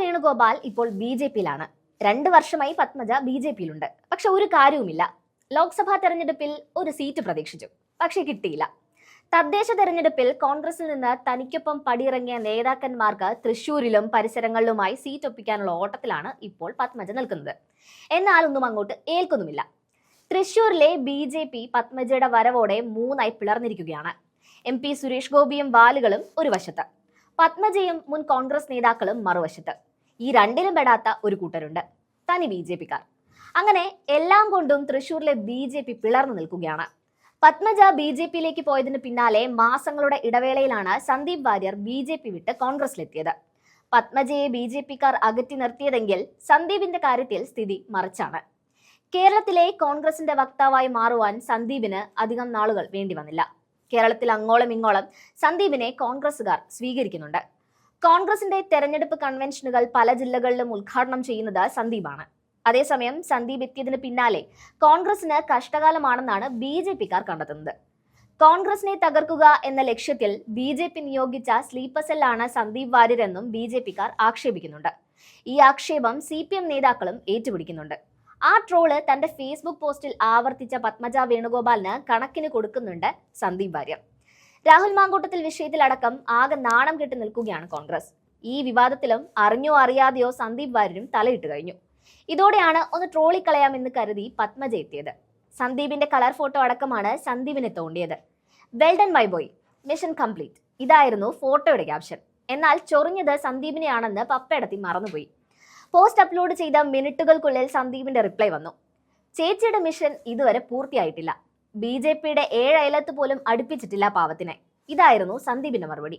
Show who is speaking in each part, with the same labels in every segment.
Speaker 1: വേണുഗോപാൽ ഇപ്പോൾ B J പിയിലാണ്. രണ്ട് വർഷമായി പത്മജ ബി ജെ പിയിലുണ്ട്. പക്ഷെ ഒരു കാര്യവുമില്ല. ലോക്സഭാ തെരഞ്ഞെടുപ്പിൽ ഒരു സീറ്റ് പ്രതീക്ഷിച്ചു. പക്ഷെ കിട്ടിയില്ല. തദ്ദേശ തെരഞ്ഞെടുപ്പിൽ കോൺഗ്രസിൽ നിന്ന് തനിക്കൊപ്പം പടിയിറങ്ങിയ നേതാക്കന്മാർക്ക് തൃശൂരിലും പരിസരങ്ങളിലുമായി സീറ്റ് ഒപ്പിക്കാനുള്ള ഓട്ടത്തിലാണ് ഇപ്പോൾ പത്മജ നിൽക്കുന്നത്. എന്നാൽ ഒന്നും അങ്ങോട്ട് ഏൽക്കുന്നുമില്ല. തൃശൂരിലെ ബി ജെ പി പത്മജയുടെ വരവോടെ മൂന്നായി പിളർന്നിരിക്കുകയാണ്. എം പി സുരേഷ് ഗോപിയും വാലുകളും ഒരു വശത്ത്. പത്മജയും മുൻ കോൺഗ്രസ് നേതാക്കളും മറുവശത്ത്. ഈ രണ്ടിലും പെടാത്ത ഒരു കൂട്ടരുണ്ട്. തനി ബി ജെ പിക്കാർ. അങ്ങനെ എല്ലാം കൊണ്ടും തൃശൂരിലെ ബി ജെ പി പിളർന്നു നിൽക്കുകയാണ്. പത്മജ ബി ജെ പിയിലേക്ക് പോയതിന് പിന്നാലെ മാസങ്ങളുടെ ഇടവേളയിലാണ് Sandeep Warrier B J P വിട്ട് കോൺഗ്രസിലെത്തിയത്. പത്മജയെ ബി ജെ പിക്കാർ അകറ്റി നിർത്തിയതെങ്കിൽ സന്ദീപിന്റെ കാര്യത്തിൽ സ്ഥിതി മറിച്ചാണ്. കേരളത്തിലെ കോൺഗ്രസിന്റെ വക്താവായി മാറുവാൻ സന്ദീപിന് അധികം നാളുകൾ വേണ്ടി വന്നില്ല. കേരളത്തിൽ അങ്ങോളം ഇങ്ങോളം സന്ദീപിനെ കോൺഗ്രസുകാർ സ്വീകരിക്കുന്നുണ്ട്. കോൺഗ്രസിന്റെ തെരഞ്ഞെടുപ്പ് കൺവെൻഷനുകൾ പല ജില്ലകളിലും ഉദ്ഘാടനം ചെയ്യുന്നത് സന്ദീപാണ്. അതേസമയം സന്ദീപ് എത്തിയതിന് പിന്നാലെ കോൺഗ്രസിന് കഷ്ടകാലമാണെന്നാണ് ബി ജെ പിക്കാർ കണ്ടെത്തുന്നത്. കോൺഗ്രസിനെ തകർക്കുക എന്ന ലക്ഷ്യത്തിൽ ബി ജെ പി നിയോഗിച്ച സ്ലീപ്പർ സെല്ലാണ് സന്ദീപ് വാര്യരെന്നും ബി ജെ പിക്കാർ ആക്ഷേപിക്കുന്നുണ്ട്. ഈ ആക്ഷേപം സി പി എം നേതാക്കളും ഏറ്റുപിടിക്കുന്നുണ്ട്. ആ ട്രോൾ തന്റെ ഫേസ്ബുക്ക് പോസ്റ്റിൽ ആവർത്തിച്ച പത്മജ വേണുഗോപാലിന് കണക്കിന് കൊടുക്കുന്നുണ്ട് സന്ദീപ് വാര്യർ. രാഹുൽ മാങ്കൂട്ടത്തിൽ വിഷയത്തിലടക്കം ആകെ നാണം കെട്ടി നിൽക്കുകയാണ് കോൺഗ്രസ്. ഈ വിവാദത്തിലും അറിഞ്ഞോ അറിയാതെയോ സന്ദീപ് വാര്യരും തലയിട്ട് കഴിഞ്ഞു. ഇതോടെയാണ് ഒന്ന് ട്രോളിക്കളയാമെന്ന് കരുതി പത്മജ എത്തിയത്. സന്ദീപിന്റെ കളർ ഫോട്ടോ അടക്കമാണ് സന്ദീപിനെ തോണ്ടിയത്. Well done my boy mission complete ഇതായിരുന്നു ഫോട്ടോയുടെ ക്യാപ്ഷൻ എന്നാൽ ചൊറിഞ്ഞത് സന്ദീപിനെയാണെന്ന് പപ്പയടത്തി മറന്നുപോയി. പോസ്റ്റ് അപ്ലോഡ് ചെയ്ത മിനിറ്റുകൾക്കുള്ളിൽ സന്ദീപിന്റെ റിപ്ലൈ വന്നു. ചേച്ചിയുടെ മിഷൻ ഇതുവരെ പൂർത്തിയായിട്ടില്ല. ബി ജെ പിയുടെ ഏഴ് പോലും അടുപ്പിച്ചിട്ടില്ല പാവത്തിനെ. ഇതായിരുന്നു സന്ദീപിന്റെ മറുപടി.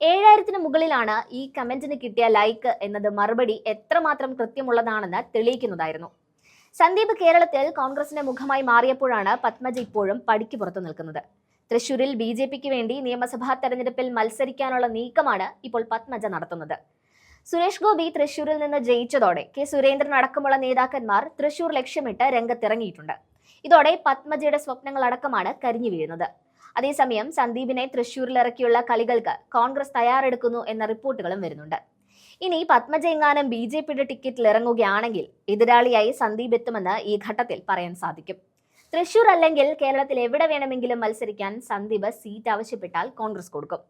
Speaker 1: ഏഴായിരത്തിന് മുകളിലാണ് ഈ കമന്റിന് കിട്ടിയ ലൈക്ക് എന്നത് മറുപടി എത്രമാത്രം കൃത്യമുള്ളതാണെന്ന് തെളിയിക്കുന്നതായിരുന്നു. സന്ദീപ് കേരളത്തിൽ കോൺഗ്രസിന്റെ മുഖമായി മാറിയപ്പോഴാണ് പത്മജ ഇപ്പോഴും പടിക്ക് പുറത്തു നിൽക്കുന്നത്. തൃശൂരിൽ ബി ജെ പിക്ക് വേണ്ടി നിയമസഭാ തെരഞ്ഞെടുപ്പിൽ മത്സരിക്കാനുള്ള നീക്കമാണ് ഇപ്പോൾ പത്മജ നടത്തുന്നത്. സുരേഷ് ഗോപി തൃശൂരിൽ നിന്ന് ജയിച്ചതോടെ കെ സുരേന്ദ്രൻ അടക്കമുള്ള നേതാക്കന്മാർ തൃശൂർ ലക്ഷ്യമിട്ട് രംഗത്തിറങ്ങിയിട്ടുണ്ട്. ഇതോടെ പത്മജയുടെ സ്വപ്നങ്ങൾ അടക്കമാണ് കരിഞ്ഞു വീഴുന്നത്. അതേസമയം സന്ദീപിനെ തൃശൂരിലിറക്കിയുള്ള കളികൾക്ക് കോൺഗ്രസ് തയ്യാറെടുക്കുന്നു എന്ന റിപ്പോർട്ടുകളും വരുന്നുണ്ട്. ഇനി പത്മജ എങ്ങാനും ബി ജെ പിയുടെ ടിക്കറ്റിൽ ഇറങ്ങുകയാണെങ്കിൽ എതിരാളിയായി സന്ദീപ് എത്തുമെന്ന് ഈ ഘട്ടത്തിൽ പറയാൻ സാധിക്കും. തൃശൂർ അല്ലെങ്കിൽ കേരളത്തിൽ എവിടെ വേണമെങ്കിലും മത്സരിക്കാൻ സന്ദീപ് സീറ്റ് ആവശ്യപ്പെട്ടാൽ കോൺഗ്രസ് കൊടുക്കും.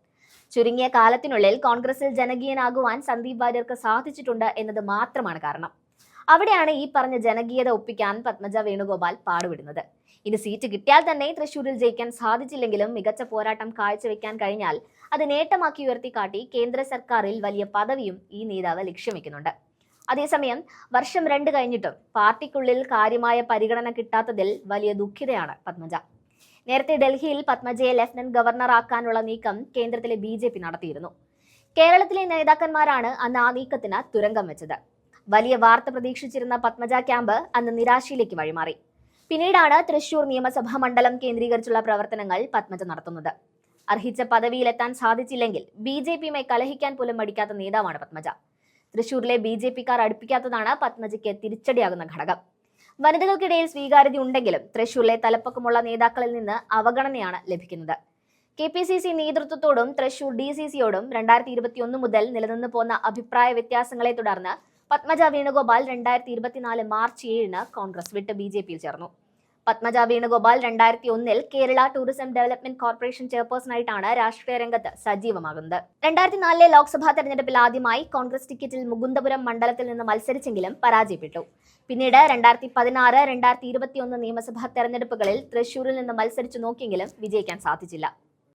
Speaker 1: ചുരുങ്ങിയ കാലത്തിനുള്ളിൽ കോൺഗ്രസിൽ ജനകീയനാകുവാൻ സന്ദീപ് വാര്യർക്ക് സാധിച്ചിട്ടുണ്ട് എന്നത് മാത്രമാണ് കാരണം. അവിടെയാണ് ഈ പറഞ്ഞ ജനകീയത ഒപ്പിക്കാൻ പത്മജ വേണുഗോപാൽ പാടുവിടുന്നത് ഇനി സീറ്റ് കിട്ടിയാൽ തന്നെ തൃശൂരിൽ ജയിക്കാൻ സാധിച്ചില്ലെങ്കിലും മികച്ച പോരാട്ടം കാഴ്ചവെക്കാൻ കഴിഞ്ഞാൽ അത് നേട്ടമാക്കി ഉയർത്തിക്കാട്ടി കേന്ദ്ര സർക്കാരിൽ വലിയ പദവിയും ഈ നേതാവ് ലക്ഷ്യം വെക്കുന്നുണ്ട് അതേസമയം വർഷം രണ്ട് കഴിഞ്ഞിട്ടും പാർട്ടിക്കുള്ളിൽ കാര്യമായ പരിഗണന കിട്ടാത്തതിൽ വലിയ ദുഃഖിതയാണ് പത്മജ. നേരത്തെ ഡൽഹിയിൽ പത്മജയെ ലഫ്റ്റനന്റ് ഗവർണർ ആക്കാനുള്ള നീക്കം കേന്ദ്രത്തിലെ ബി നടത്തിയിരുന്നു. കേരളത്തിലെ നേതാക്കന്മാരാണ് അന്ന് ആ നീക്കത്തിന് തുരങ്കം വെച്ചത്. വലിയ വാർത്ത പ്രതീക്ഷിച്ചിരുന്ന പത്മജ ക്യാമ്പ് അന്ന് നിരാശയിലേക്ക് വഴിമാറി. പിന്നീടാണ് തൃശൂർ നിയമസഭാ മണ്ഡലം കേന്ദ്രീകരിച്ചുള്ള പ്രവർത്തനങ്ങൾ പത്മജ നടത്തുന്നത്. അർഹിച്ച പദവിയിലെത്താൻ സാധിച്ചില്ലെങ്കിൽ ബി ജെ പിയുമായി കലഹിക്കാൻ പോലും മടിക്കാത്ത നേതാവാണ് പത്മജ. തൃശൂരിലെ ബി ജെ പിക്കാർ അടുപ്പിക്കാത്തതാണ് പത്മജയ്ക്ക് തിരിച്ചടിയാകുന്ന ഘടകം. വനിതകൾക്കിടയിൽ സ്വീകാര്യത ഉണ്ടെങ്കിലും തൃശൂരിലെ തലപ്പക്കമുള്ള നേതാക്കളിൽ നിന്ന് അവഗണനയാണ് ലഭിക്കുന്നത്. കെ പി സി സി നേതൃത്വത്തോടും തൃശൂർ ഡി സി സിയോടും രണ്ടായിരത്തി ഇരുപത്തി ഒന്ന് മുതൽ നിലനിന്ന് പോന്ന അഭിപ്രായ വ്യത്യാസങ്ങളെ തുടർന്ന് പത്മജ വേണുഗോപാൽ രണ്ടായിരത്തി ഇരുപത്തിനാല് മാർച്ച് ഏഴിന് കോൺഗ്രസ് വിട്ട് ബി ജെ പിയിൽ ചേർന്നു. പത്മജ വേണുഗോപാൽ രണ്ടായിരത്തി ഒന്നിൽ കേരള ടൂറിസം ഡെവലപ്മെന്റ് കോർപ്പറേഷൻ ചെയർപേഴ്സണായിട്ടാണ് രാഷ്ട്രീയ രംഗത്ത് സജീവമാകുന്നത്. രണ്ടായിരത്തി നാലിലെ ലോക്സഭാ തെരഞ്ഞെടുപ്പിൽ ആദ്യമായി കോൺഗ്രസ് ടിക്കറ്റിൽ മുകുന്ദപുരം മണ്ഡലത്തിൽ നിന്ന് മത്സരിച്ചെങ്കിലും പരാജയപ്പെട്ടു. പിന്നീട് രണ്ടായിരത്തി പതിനാറ് രണ്ടായിരത്തി ഇരുപത്തിയൊന്ന് നിയമസഭാ തെരഞ്ഞെടുപ്പുകളിൽ തൃശൂരിൽ നിന്ന് മത്സരിച്ചു നോക്കിയെങ്കിലും വിജയിക്കാൻ സാധിച്ചില്ല.